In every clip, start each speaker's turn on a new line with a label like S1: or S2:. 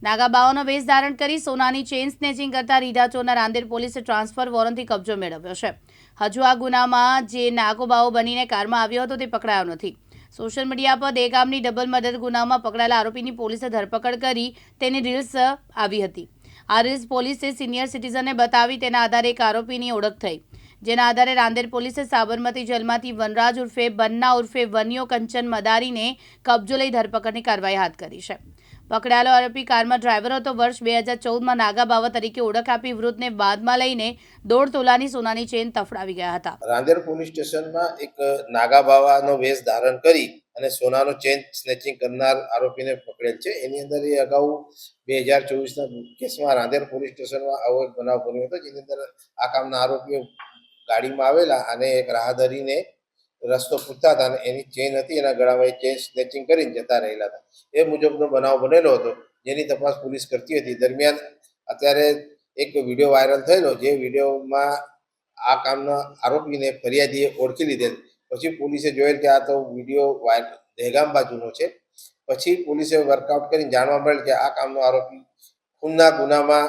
S1: નાગાબાઓનો વેશ ધારણ કરી સોનાની ચેઇન સ્નેચિંગ કરતા રીઢા ચોરના રાંદેર પોલીસે ટ્રાન્સફર વોરંટથી કબજો મેળવ્યો છે. હજુ આ ગુનામાં જે નાગોબાઓ બનીને કારમાં આવ્યો હતો તે પકડાયો નથી. સોશિયલ મીડિયા પર દેગામની ડબલ મર્ડર ગુનામાં પકડાયેલા આરોપીની પોલીસે ધરપકડ કરી તેની રીલ્સ આવી હતી. આ રીલ્સ પોલીસે સિનિયર સિટીઝનને બતાવી તેના આધારે એક આરોપીની ઓળખ થઈ. જેના આધારે રાંદેર પોલીસે સાબરમતી જેલમાંથી વનરાજ ઉર્ફે બન્ના ઉર્ફે વન્યો કંચન મદારીને કબજો લઈ ધરપકડની કાર્યવાહી હાથ કરી છે. પકડાયેલો આરોપી કારમાં ડ્રાઈવર હતો. વર્ષ બે હજાર ચૌદમાં નાગા બાવા તરીકે ઓળખ આપી વૃદ્ધને બાદમાં લઈને દોઢ તોલાની સોનાની ચેન તફડાવી ગયા હતા.
S2: રાંદેર પોલીસ સ્ટેશનમાં એક નાગા બાવાનો વેશ ધારણ કરી અને સોનાનો ચેન સ્નેચિંગ કરનાર આરોપીને પકડેલ છે. એની અંદર એ અગાઉ બે હજાર ચોવીસના કેસમાં રાંદેર પોલીસ સ્ટેશનમાં આવો બનાવ બન્યો હતો, જેની અંદર આ કામના આરોપીઓ ગાડીમાં આવેલા અને એક રાહદરીને રસ્તો પૂછતા હતા અને એની ચેન હતી, એના ગળામાં એ ચેન સ્નેચિંગ કરીને જતા રહેલા હતા. એ મુજબનો બનાવ બનેલો હતો, જેની તપાસ પોલીસ કરતી હતી. દરમિયાન અત્યારે એક વીડિયો વાયરલ થયેલો, જે વિડીયોમાં આ કામના આરોપીને ફરિયાદીએ ઓળખી લીધેલ. પછી પોલીસે જોયેલ કે આ તો વીડિયો વાયર દહેગામ બાજુનો છે. પછી પોલીસે વર્કઆઉટ કરીને જાણવા મળેલ કે આ કામનો આરોપી ખૂનના ગુનામાં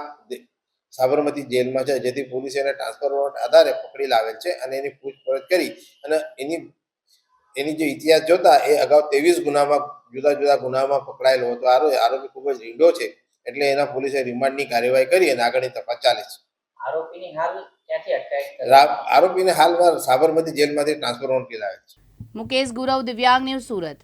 S2: સાબરમતી જેલમાં છે જેથી પોલીસે એને ટ્રાન્સફર વોરંટ આધારે પકડી લાવેલ છે અને એની પૂછપરછ કરી અને એની એની જે ઇતિહાસ જોતા એ અગાઉ ત્રેવીસ ગુનામાં જુદા જુદા ગુનામાં પકડાયેલો હતો. આરોપી આરોપી ખૂબ જ રીંડો છે એટલે એના પોલીસે રિમાન્ડની કાર્યવાહી કરી અને આગળની તપાસ ચાલે છે.
S3: આરોપીની હાલ ક્યાંથી અટકાયત
S2: આરોપીને હાલમાં સાબરમતી જેલમાંથી ટ્રાન્સફર વોરંટ લાવેલ છે.
S1: મુકેશ ગુરવ દિવ્યાંગ ન્યૂઝ સુરત.